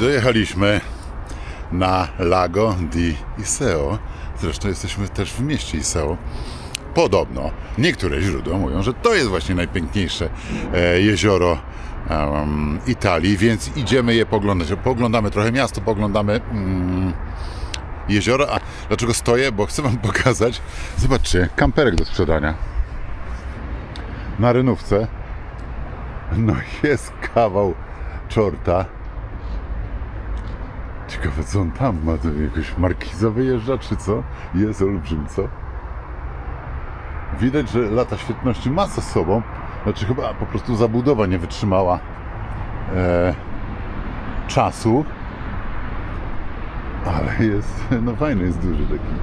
Dojechaliśmy na Lago di Iseo. Zresztą jesteśmy też w mieście Iseo. Podobno niektóre źródła mówią, że to jest właśnie najpiękniejsze e, jezioro em, Italii, więc idziemy je poglądać. Poglądamy trochę miasto, poglądamy mm, jezioro. A dlaczego stoję? Bo chcę Wam pokazać. Zobaczcie, kamperek do sprzedania. Na rynówce. No jest kawał czorta. Ciekawe co on tam ma, to jakoś markiza wyjeżdża czy co? Jest olbrzym, co? Widać, że lata świetności ma ze sobą. Znaczy chyba po prostu zabudowa nie wytrzymała e, czasu. Ale jest, no fajny jest duży taki.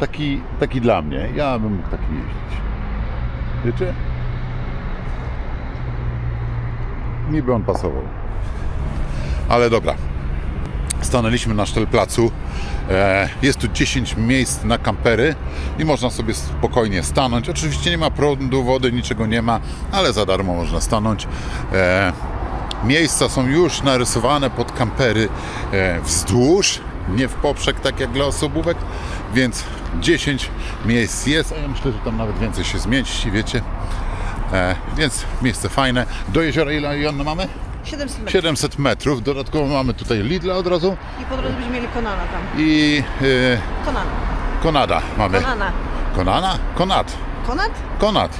Taki, taki dla mnie. Ja bym mógł taki jeździć. Wiecie? Mi by on pasował. Ale dobra. Stanęliśmy na Sztelplacu. E, Jest tu 10 miejsc na kampery i można sobie spokojnie stanąć. Oczywiście nie ma prądu, wody, niczego nie ma, ale za darmo można stanąć. E, Miejsca są już narysowane pod kampery e, wzdłuż, nie w poprzek, tak jak dla osobówek, więc 10 miejsc jest, a ja myślę, że tam nawet więcej się zmieści, wiecie. Więc miejsce fajne. Do jeziora ile Joanna mamy? 700 metrów. 700 metrów. Dodatkowo mamy tutaj Lidla od razu I po drodze będziemy mieli Konana tam. i y, Konana. Konada mamy. Konana. Konana? Konat. Konat? Konat.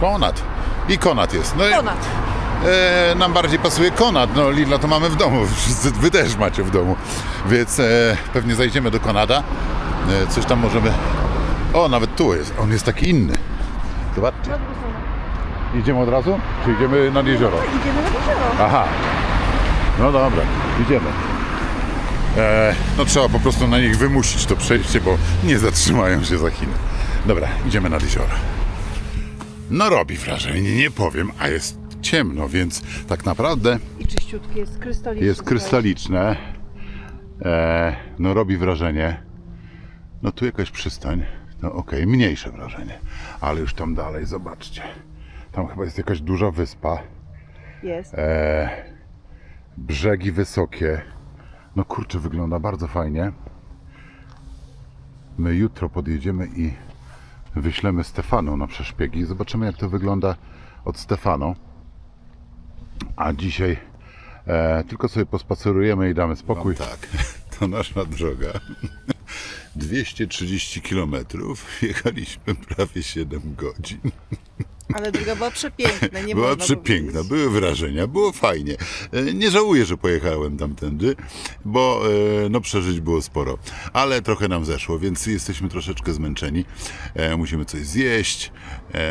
Konat. I Konat jest. No i, Konat. E, nam bardziej pasuje Konad. No Lidla to mamy w domu. Wszyscy wy też macie w domu. Więc e, pewnie zajdziemy do Konada. E, coś tam możemy... O, nawet tu jest. On jest taki inny. Zobaczcie. Na drugą stronę. Idziemy od razu? Czy idziemy nad jezioro? Idziemy na jezioro. Aha. No dobra, idziemy. E, no trzeba po prostu na nich wymusić to przejście, bo nie zatrzymają się za Chiny. Dobra, idziemy nad jezioro. No robi wrażenie, nie powiem, a jest ciemno, więc tak naprawdę I czyściutkie, jest krystaliczne. jest krystaliczne. E, no robi wrażenie. No tu jakaś przystań. No okej, mniejsze wrażenie. Ale już tam dalej, zobaczcie. Tam chyba jest jakaś duża wyspa. Jest. E, brzegi wysokie. No kurczę, wygląda bardzo fajnie. My jutro podjedziemy i wyślemy Stefano na przeszpiegi. Zobaczymy, jak to wygląda od Stefano. A dzisiaj e, tylko sobie pospacerujemy i damy spokój. tak, to nasza droga. 230 km. Jechaliśmy prawie 7 godzin. Ale droga była przepiękna. Nie Była można przepiękna, powiedzieć. były wrażenia, było fajnie. E, Nie żałuję, że pojechałem tamtędy, bo e, no przeżyć było sporo, ale trochę nam zeszło, więc jesteśmy troszeczkę zmęczeni. E, Musimy coś zjeść,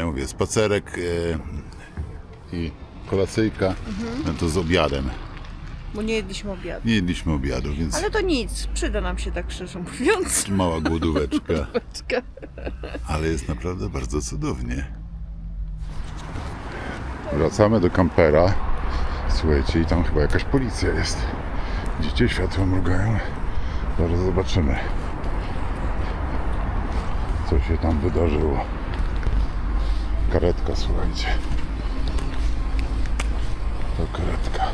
mówię, spacerek i kolacyjka, Mhm. no to z obiadem. Bo nie jedliśmy obiadu. Nie jedliśmy obiadu, więc Ale to nic, przyda nam się tak szczerze mówiąc. mała głodóweczka, ale jest naprawdę bardzo cudownie. Wracamy do kampera. Słuchajcie, i tam chyba jakaś policja jest. Widzicie, światła mrugają. Zaraz zobaczymy, co się tam wydarzyło. Karetka, słuchajcie. To karetka.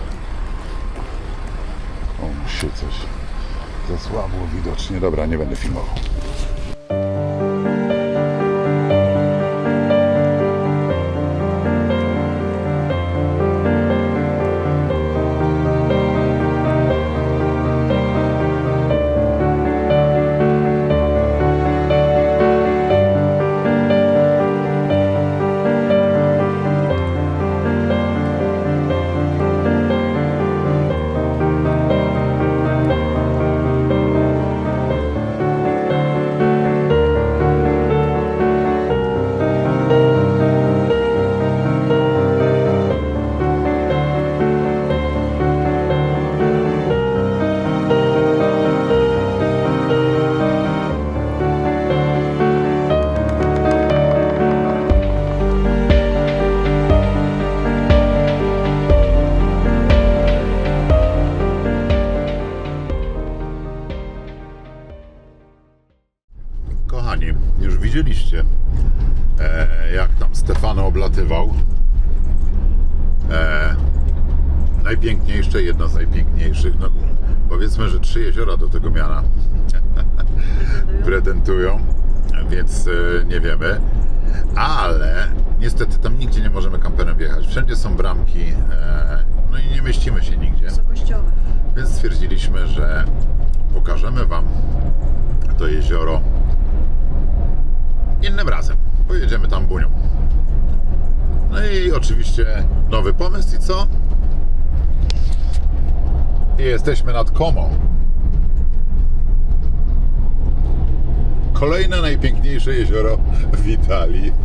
O, mu się coś zasłabło widocznie. Dobra, nie będę filmował. E. E, najpiękniejsze, jedno z najpiękniejszych. No, powiedzmy, że trzy jeziora do tego miana pretendują, więc e, nie wiemy. Ale niestety tam nigdzie nie możemy kamperem wjechać. Wszędzie są bramki, e, no i nie mieścimy się nigdzie. Wysokościowe. Więc stwierdziliśmy, że pokażemy Wam to jezioro innym razem. Pojedziemy tam bunią. No i oczywiście nowy pomysł i co? I jesteśmy nad Komą. Kolejne najpiękniejsze jezioro w Italii.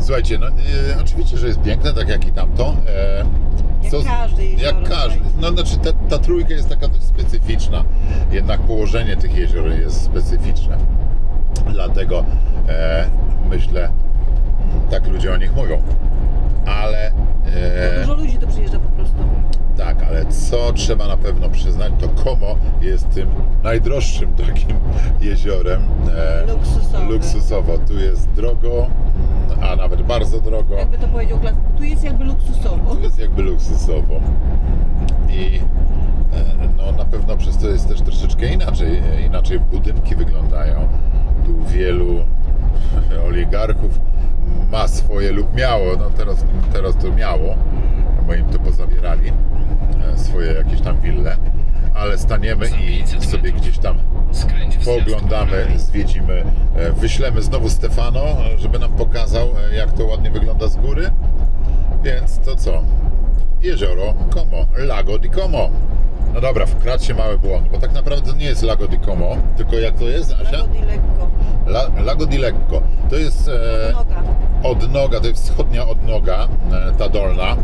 Słuchajcie, no e, oczywiście, że jest piękne, tak jak i tamto. E, Jak jezioro Jak każde. tutaj. No znaczy ta, ta trójka jest taka dość specyficzna. Jednak położenie tych jezior jest specyficzne. Dlatego myślę, tak ludzie o nich mówią. Ale e, Dużo ludzi tu przyjeżdża po prostu. tak, ale co trzeba na pewno przyznać, to Como jest tym najdroższym takim jeziorem. E, Luksusowe. Luksusowo. Tu jest drogo, a nawet bardzo drogo. Jakby to powiedział klas, tu jest jakby luksusowo. To jest jakby luksusowo. I e, no, na pewno przez to jest też troszeczkę inaczej. E, Inaczej budynki wyglądają. Oligarchów ma swoje lub miało, no teraz, teraz to miało, bo im to pozabierali, e, swoje jakieś tam wille, ale staniemy i sobie gdzieś tam pooglądamy, zwiedzimy, e, wyślemy znowu Stefano, żeby nam pokazał, e, jak to ładnie wygląda z góry. Więc to co? Jezioro Como, Lago di Como. No dobra, wkradł się mały błąd, bo tak naprawdę to nie jest Lago di Como, tylko jak to jest, Asia? Lago di lekko. La, Lago di Lecco. To jest e, Noga. odnoga, to jest wschodnia odnoga, e, ta dolna.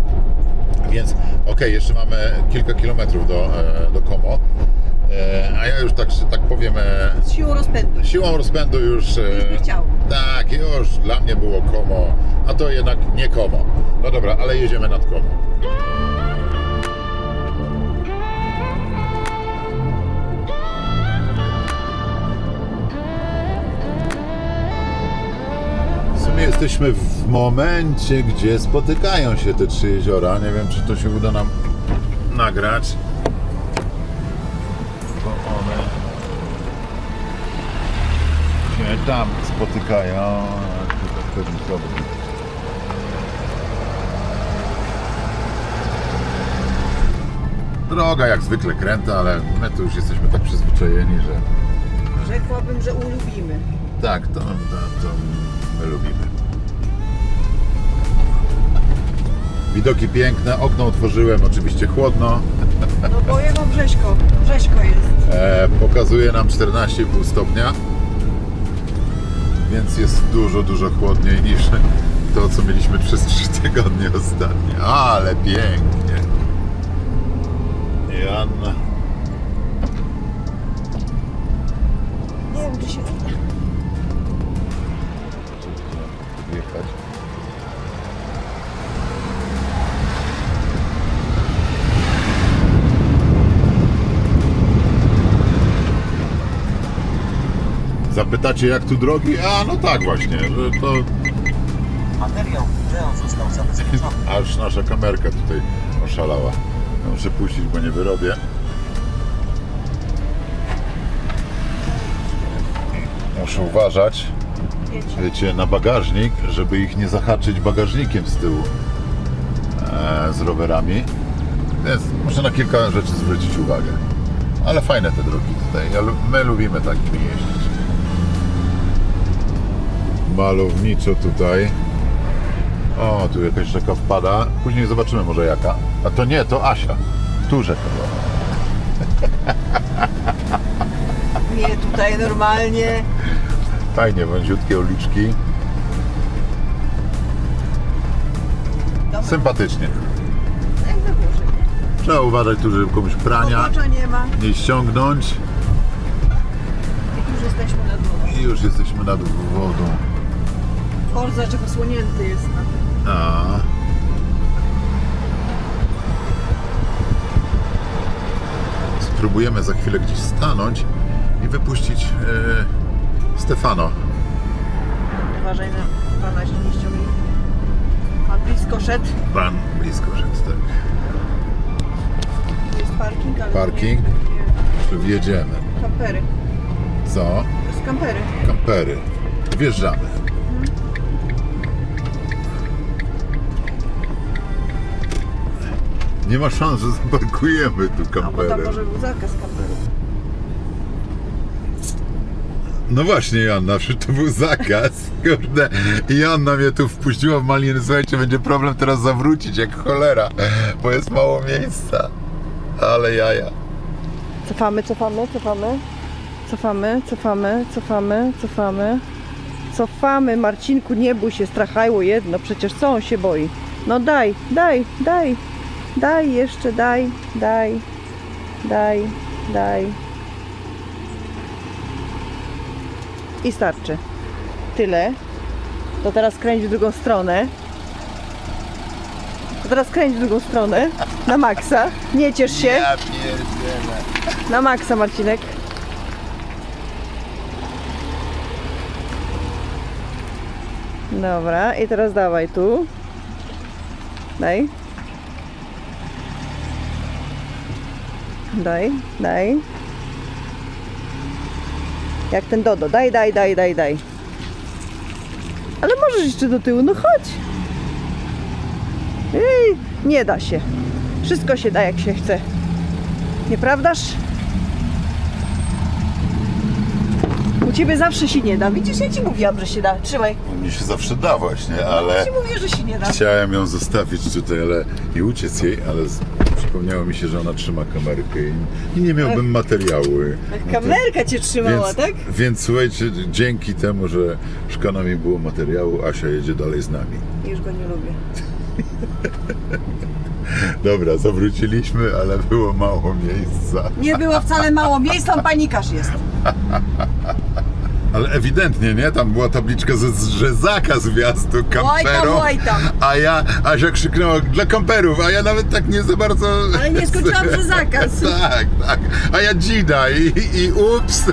Więc okej, jeszcze mamy kilka kilometrów do, e, do Como. E, a ja już tak, że tak powiem, e, Z siłą rozpędu. siłą rozpędu już. e, Już by chciał. Tak, już dla mnie było Como, a to jednak nie Como. No dobra, ale jedziemy nad Como. Sumie jesteśmy w momencie, gdzie spotykają się te trzy jeziora. Nie wiem, czy to się uda nam nagrać. Bo one się tam spotykają. pewnie. Droga jak zwykle kręta, ale my tu już jesteśmy tak przyzwyczajeni, że Rzekłabym, że ulubimy. tak, to, to, to my lubimy. Widoki piękne, okno otworzyłem, oczywiście chłodno. No bo jego Brześko. Brześko jest. E, pokazuje nam 14,5 stopnia, więc jest dużo, dużo chłodniej niż to, co mieliśmy przez 3 tygodnie ostatnio. Ale pięknie. Joanna. Nie wiem, czy się uda. Zapytacie jak tu drogi? A no tak właśnie, że to Materiał wideo został zabezpieczony. aż nasza kamerka tutaj oszalała. Ja Muszę puścić, bo nie wyrobię. Muszę uważać, Wiecie. wiecie, na bagażnik, żeby ich nie zahaczyć bagażnikiem z tyłu e, z rowerami. Więc muszę na kilka rzeczy zwrócić uwagę. Ale fajne te drogi tutaj. Ja, lu- my lubimy takimi jeździć. Malowniczo tutaj. O, tu jakaś rzeka wpada. Później zobaczymy może jaka. A to nie, to Asia. Tu rzeka. Nie, tutaj normalnie. Fajnie, wąziutkie uliczki. Sympatycznie. Trzeba uważać tu, żeby komuś prania nie ma. nie ściągnąć. I już jesteśmy nad wodą. Forza czy posłonięty jest na tym. A. Spróbujemy za chwilę gdzieś stanąć i wypuścić e, Stefano. Uważaj na pana, że nie ściągnie. Pan blisko szedł. Pan blisko szedł, tak. Jest parking, ale Parking? Nie, Czy wjedziemy? Kampery. Co? To jest kampery. Kampery. Wjeżdżamy. Nie ma szans, że zaparkujemy tu A bo tam kamperem. może był zakaz kamperów. No właśnie, Joanna, przecież to był zakaz. Kurde. Joanna mnie tu wpuściła w maliny. Słuchajcie, będzie problem teraz zawrócić jak cholera, bo jest mało miejsca. Ale jaja. Cofamy, cofamy, cofamy. Cofamy, cofamy, cofamy, cofamy. Cofamy, Marcinku, nie bój się, strachajło jedno, przecież co on się boi? No daj, daj, daj, daj jeszcze, daj, daj, daj, daj. I starczy. Tyle. To teraz kręć w drugą stronę. To teraz kręć w drugą stronę. Na maksa. Nie ciesz się. Ja pierdzielę. Na maksa, Marcinek. Dobra, i teraz dawaj tu. Daj. Daj, daj. Jak ten Dodo. Daj, daj, daj, daj, daj. Ale możesz jeszcze do tyłu, no chodź. Ej, nie da się. Wszystko się da, jak się chce. Nieprawdaż? U ciebie zawsze się nie da. Widzisz, ja ci mówiłam, że się da. Trzymaj. Mnie się zawsze da właśnie, ale Ja ci mówię, że się nie da. chciałem ją zostawić tutaj ale i uciec jej, ale z- przypomniało mi się, że ona trzyma kamerkę i, i nie miałbym materiału. No to- Kamerka cię trzymała, Więc, tak? więc słuchajcie, dzięki temu, że szkoda mi było materiału, Asia jedzie dalej z nami. Już go nie lubię. Dobra, zawróciliśmy, ale było mało miejsca. Nie było wcale mało miejsc, tam panikarz jest. Ale ewidentnie, nie? Tam była tabliczka, że, że zakaz wjazdu kamperom. oj tam. A ja, Asia krzyknęła dla kamperów, a ja nawet tak nie za bardzo... Ale nie skończyłam, że zakaz. tak, tak. A ja dzida i, i ups.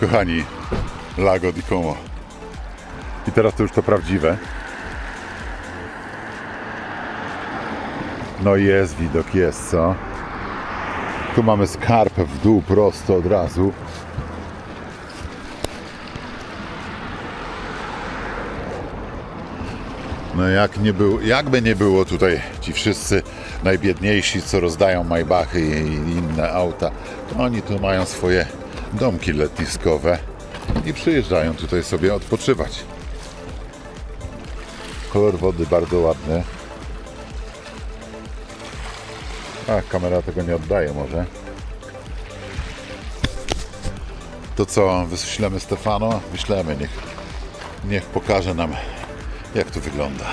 Kochani, Lago di Como. I teraz to już to prawdziwe. No jest widok, jest co? Tu mamy skarpę w dół prosto od razu. No jak nie było, jakby nie było tutaj ci wszyscy najbiedniejsi, co rozdają Maybachy i inne auta, to oni tu mają swoje domki letniskowe i przyjeżdżają tutaj sobie odpoczywać. Kolor wody bardzo ładny. A, kamera tego nie oddaje może. To co, wyślemy Stefano? Wyślemy, niech, niech pokaże nam, jak to wygląda.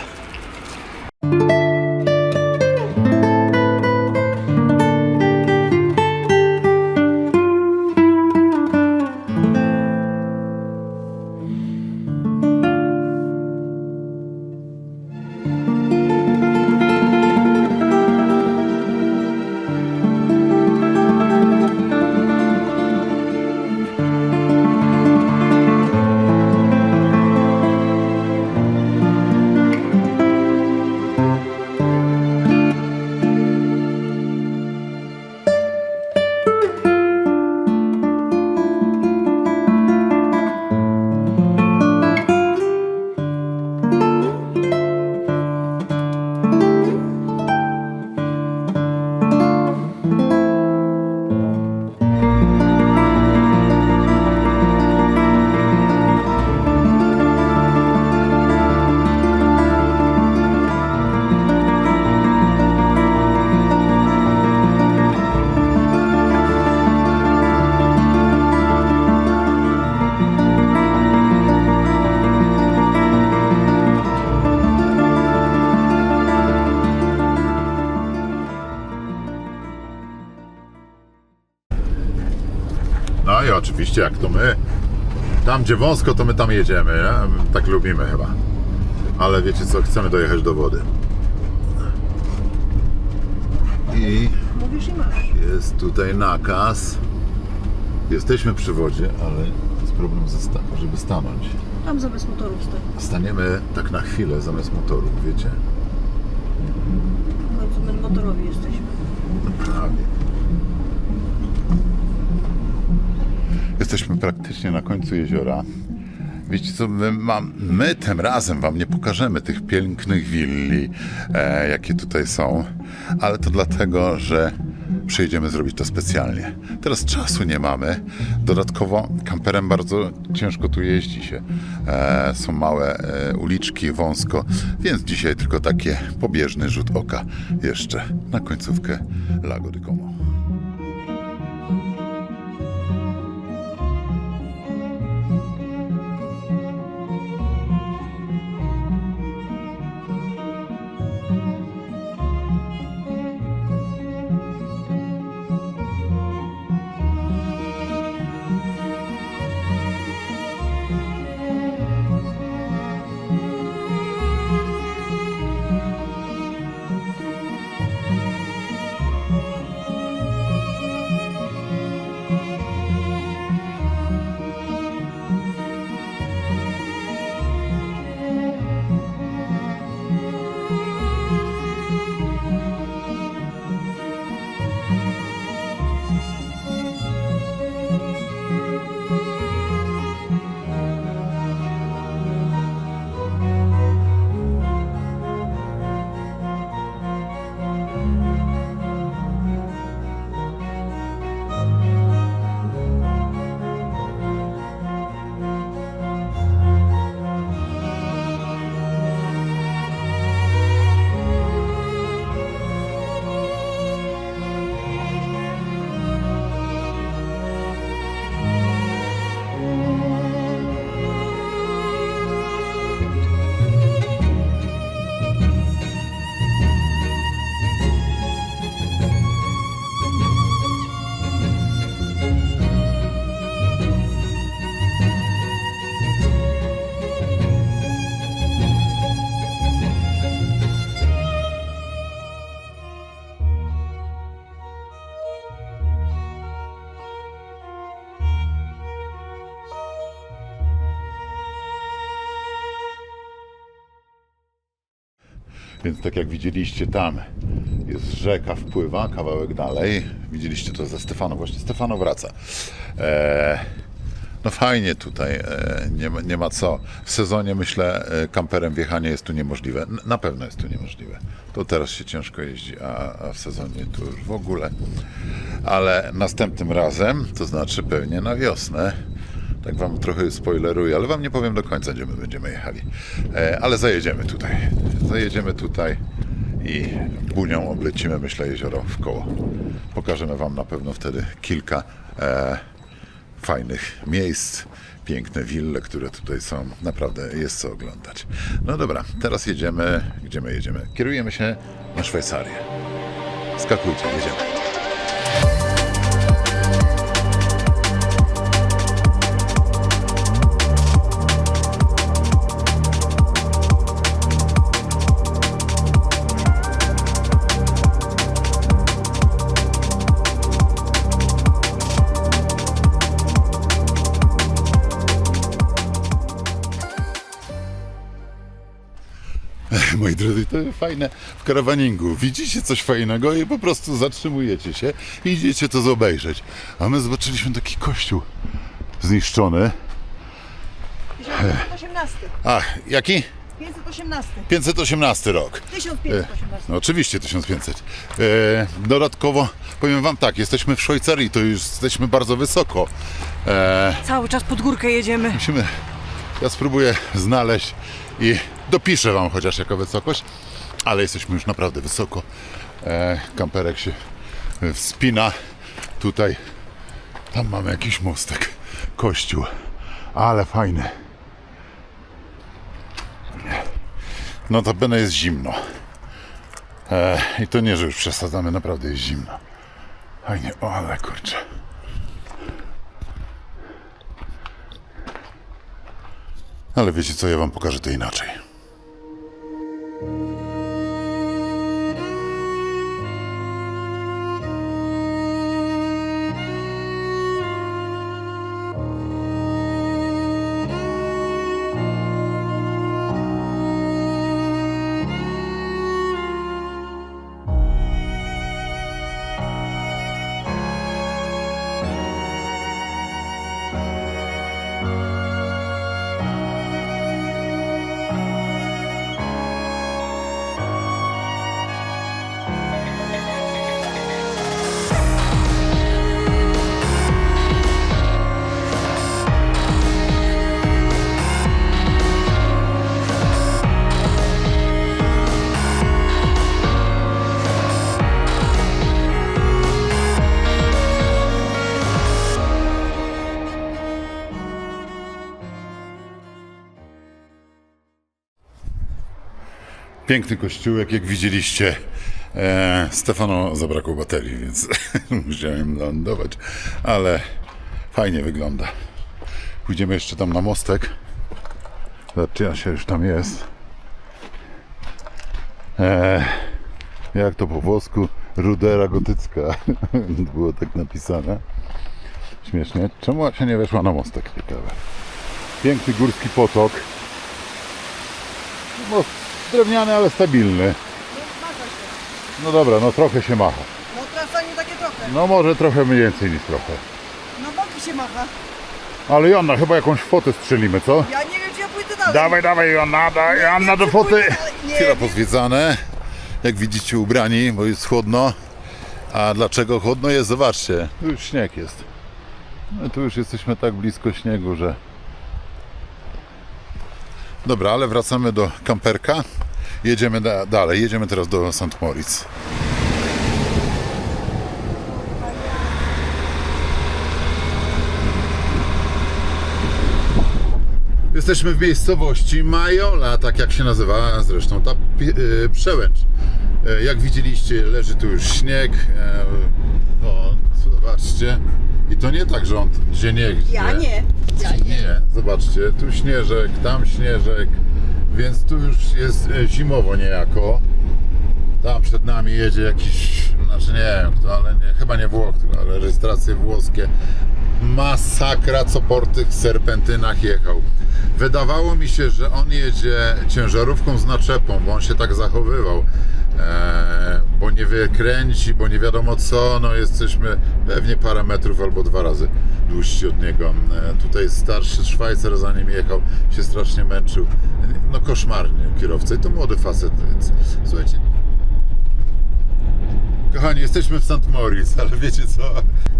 To my. Tam, gdzie wąsko, to my tam jedziemy, nie? Tak lubimy chyba. Ale wiecie co, chcemy dojechać do wody. I. Jest tutaj nakaz. Jesteśmy przy wodzie, ale jest problem, ze sta- żeby stanąć. Tam zamiast motorów stoi. Staniemy tak na chwilę zamiast motoru, wiecie? Końcu my motorowi jesteśmy. Prawie. Jesteśmy praktycznie na końcu jeziora. Wiecie co, my, mam, my tym razem Wam nie pokażemy tych pięknych willi, e, jakie tutaj są, ale to dlatego, że przyjedziemy zrobić to specjalnie. Teraz czasu nie mamy. Dodatkowo kamperem bardzo ciężko tu jeździ się. E, są małe e, uliczki, wąsko, więc dzisiaj tylko takie pobieżny rzut oka jeszcze na końcówkę Lago de Como. Więc tak jak widzieliście tam jest rzeka, wpływa kawałek dalej. Widzieliście to ze Stefano właśnie. Stefano wraca. E, no fajnie tutaj, e, nie, ma, nie ma co. W sezonie myślę e, kamperem wjechanie jest tu niemożliwe. Na pewno jest tu niemożliwe. To teraz się ciężko jeździ, a, a w sezonie tu już w ogóle. Ale następnym razem, to znaczy pewnie na wiosnę, tak wam trochę spoileruję, ale wam nie powiem do końca, gdzie my będziemy jechali. E, ale zajedziemy tutaj. Zajedziemy tutaj i bunią oblecimy, myślę, jezioro w koło. Pokażemy wam na pewno wtedy kilka e, fajnych miejsc, piękne wille, które tutaj są. Naprawdę jest co oglądać. No dobra, teraz jedziemy. Gdzie my jedziemy? Kierujemy się na Szwajcarię. Skakujcie, jedziemy. Fajne w karawaningu. Widzicie coś fajnego i po prostu zatrzymujecie się i idziecie to obejrzeć. A my zobaczyliśmy taki kościół zniszczony. 1518. A, jaki? 518. 518 rok. 1518. No oczywiście 1500. E, dodatkowo powiem wam tak, jesteśmy w Szwajcarii, to już jesteśmy bardzo wysoko. E, Cały czas pod górkę jedziemy. musimy, ja spróbuję znaleźć i dopiszę wam chociaż jako wysokość, ale jesteśmy już naprawdę wysoko. E, kamperek się wspina. Tutaj, tam mamy jakiś mostek, kościół, ale fajny. Notabene jest zimno. E, I to nie, że już przesadzamy, naprawdę jest zimno. Fajnie, o ale kurczę. Ale wiecie co, ja wam pokażę to inaczej. Piękny kościółek, jak widzieliście. E, Stefano zabrakło baterii, więc musiałem lądować, ale fajnie wygląda. Pójdziemy jeszcze tam na mostek. Zobaczcie, się już tam jest. E, jak to po włosku? Rudera gotycka. Było tak napisane. Śmiesznie. Czemu się nie weszła na mostek? Ciekawe. Piękny górski potok. Most drewniany, ale stabilny. No dobra, no trochę się macha. No trasa nie takie trochę. No może trochę więcej niż trochę. No boki się macha. Ale Joanna, chyba jakąś fotę strzelimy, co? Ja nie wiem, czy ja pójdę dalej. Dawaj, dawaj Joanna, daj Joanna do foty. Chwila pozwiedzane. Jak widzicie ubrani, bo jest chłodno. A dlaczego chłodno jest? Zobaczcie, tu już śnieg jest. No tu już jesteśmy tak blisko śniegu, że... Dobra, ale wracamy do kamperka. Jedziemy da- dalej. Jedziemy teraz do St. Moritz. Jesteśmy w miejscowości Majola, tak jak się nazywa zresztą ta pi- y, przełęcz. E, Jak widzieliście, leży tu już śnieg. E, O, zobaczcie. I to nie tak, że on gdzie nie gdzie. Ja nie. Ja nie. Nie, zobaczcie, tu śnieżek, tam śnieżek, więc tu już jest e, zimowo niejako. Tam przed nami jedzie jakiś, znaczy nie wiem kto, ale nie, chyba nie Włoch, ale rejestracje włoskie. Masakra, co po tych serpentynach jechał. Wydawało mi się, że on jedzie ciężarówką z naczepą, bo on się tak zachowywał. E, bo nie wykręci, bo nie wiadomo co, no jesteśmy pewnie parę metrów albo dwa razy dłużsi od niego. E, tutaj starszy Szwajcar za nim jechał, się strasznie męczył. No koszmarnie kierowca i to młody facet, więc słuchajcie, Kochani, jesteśmy w St. Moritz, ale wiecie co?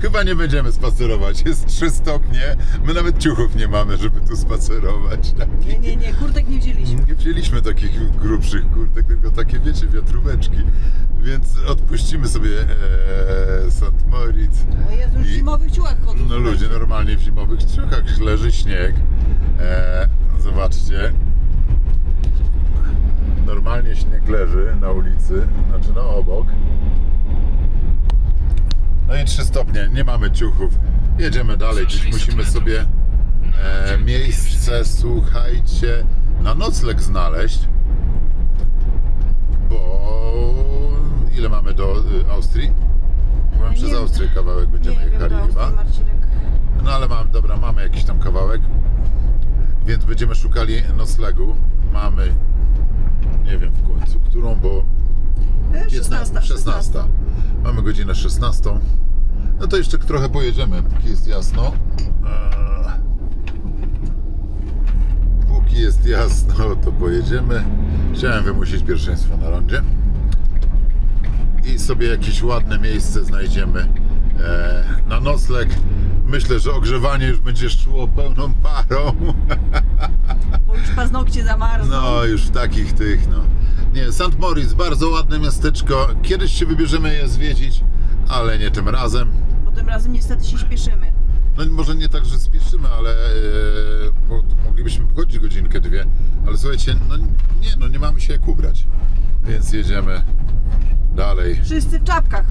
Chyba nie będziemy spacerować. Jest 3 stopnie. My nawet ciuchów nie mamy, żeby tu spacerować. Tak? Nie, nie, nie, kurtek nie wzięliśmy. Nie wzięliśmy takich grubszych kurtek, tylko takie, wiecie, wiatróweczki. Więc odpuścimy sobie e, St. Moritz. O Jezu, w I- zimowych ciuchach chodzą. No ludzie normalnie w zimowych ciuchach leży śnieg. E, zobaczcie. Normalnie śnieg leży na ulicy, znaczy no obok. No i 3 stopnie, nie mamy ciuchów. Jedziemy dalej, gdzieś musimy sobie e, miejsce, słuchajcie, na nocleg znaleźć. Bo ile mamy do y, Austrii? Mamy przez nie- Austrię kawałek będziemy nie wiem, jechali do chyba. Austrii, Marcinek. No ale mam, dobra, mamy jakiś tam kawałek, więc będziemy szukali noclegu. Mamy, nie wiem w końcu, którą, bo E, 16. 16. Mamy godzinę 16. No to jeszcze trochę pojedziemy, póki jest jasno. Eee, Póki jest jasno, to pojedziemy. Chciałem wymusić pierwszeństwo na rondzie. I sobie jakieś ładne miejsce znajdziemy e, na nocleg. Myślę, że ogrzewanie już będzie szło pełną parą. Bo już paznokcie zamarzną. No, już w takich tych, no. Nie, St. Moritz, bardzo ładne miasteczko. Kiedyś się wybierzemy je zwiedzić, ale nie tym razem. Bo tym razem niestety się śpieszymy. No może nie tak, że spieszymy, ale e, moglibyśmy pochodzić godzinkę, dwie. Ale słuchajcie, no nie, no nie mamy się jak ubrać. Więc jedziemy dalej. Wszyscy w czapkach.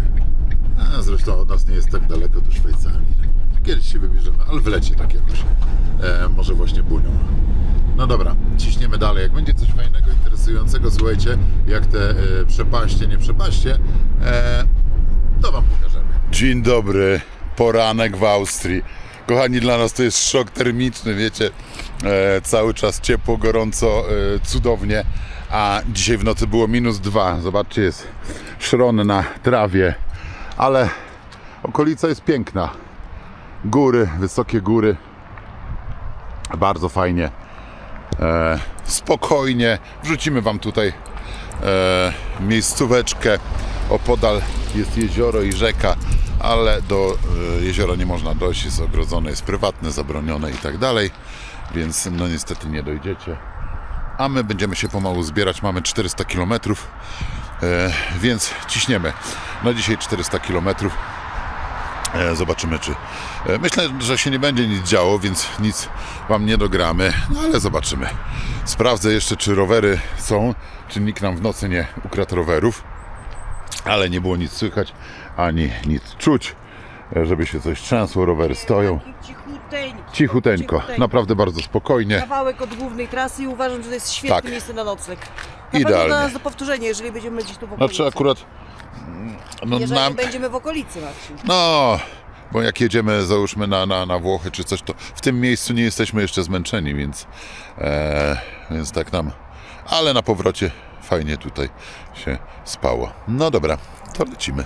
A zresztą od nas nie jest tak daleko do Szwajcarii. Kiedyś się wybierzemy, ale w lecie tak jakoś. E, może właśnie bunią. No dobra, ciśniemy dalej. Jak będzie coś fajnego, interesującego, słuchajcie, jak te e, przepaście, nie przepaście, e, to Wam pokażemy. Dzień dobry, poranek w Austrii. Kochani, dla nas to jest szok termiczny, wiecie, e, cały czas ciepło, gorąco, e, cudownie, a dzisiaj w nocy było minus dwa. Zobaczcie, jest szron na trawie, ale okolica jest piękna. Góry, wysokie góry, bardzo fajnie, e, spokojnie. Wrzucimy Wam tutaj e, miejscóweczkę. Opodal jest jezioro i rzeka, ale do e, jeziora nie można dojść, jest ogrodzone, jest prywatne, zabronione i tak dalej, więc no niestety nie dojdziecie. A my będziemy się pomału zbierać, mamy 400 km, e, więc ciśniemy. Na dzisiaj 400 km. E, Zobaczymy, czy. e, Myślę, że się nie będzie nic działo, więc nic wam nie dogramy, no ale zobaczymy. Sprawdzę jeszcze, czy rowery są, czy nikt nam w nocy nie ukradł rowerów, ale nie było nic słychać ani nic czuć, e, żeby się coś trzęsło. Rowery stoją Cichuteńko. cichuteńko, naprawdę bardzo spokojnie. Kawałek od głównej trasy i uważam, że to jest świetne Tak. miejsce na nocleg. Na Idealnie. pewno dla nas do powtórzenia, jeżeli będziemy gdzieś tu w okolicy. Znaczy, akurat. No, Jeżeli będziemy w okolicy, Marcin. No, bo jak jedziemy, załóżmy na, na, na Włochy czy coś, to w tym miejscu nie jesteśmy jeszcze zmęczeni, więc, e, więc tak nam. Ale na powrocie fajnie tutaj się spało. No dobra, to lecimy.